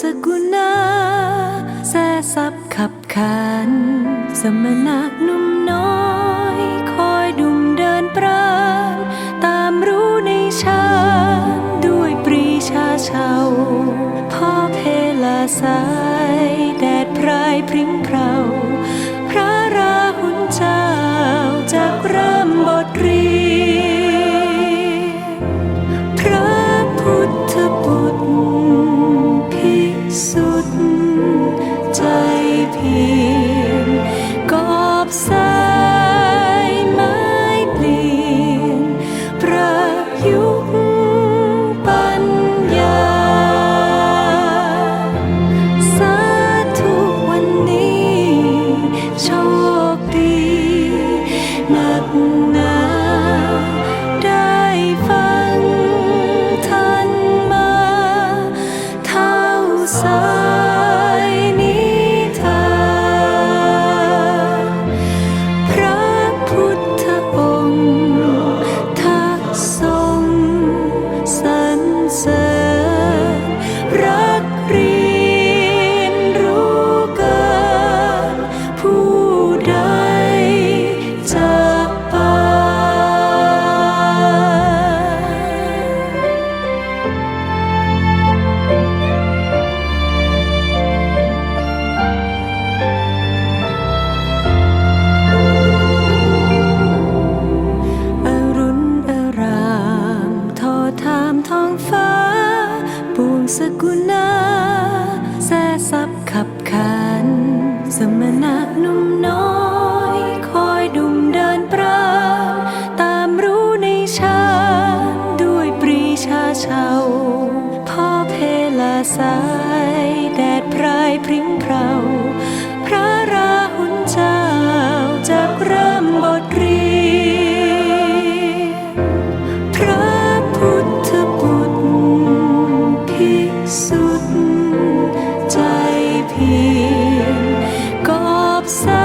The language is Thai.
สกุณาแซ่ซับขับขานสมณะนุ่มน้อย คอยดุมเดินปราณตามรู้ในชาด้วยปรีชาเชาพ่อเพลาสาย แดดพรายพริ้งเพรา พระราหุลเจ้าจะเริ่มบทเรีย เพียรกอบสายไม้เปลี่ยนประยุกต์ปัญญา สาธุวันนี้ โชคดีนัก เสริญรั องฟ้า ปวงสกุณาแซ่ซับขับขัน สมณะนุ่มน้อย คอยดุมเดินปราณตามรู้ในชา ด้วยปรีชาเชาพ่อเพลาสา ใจเพียงกอบสา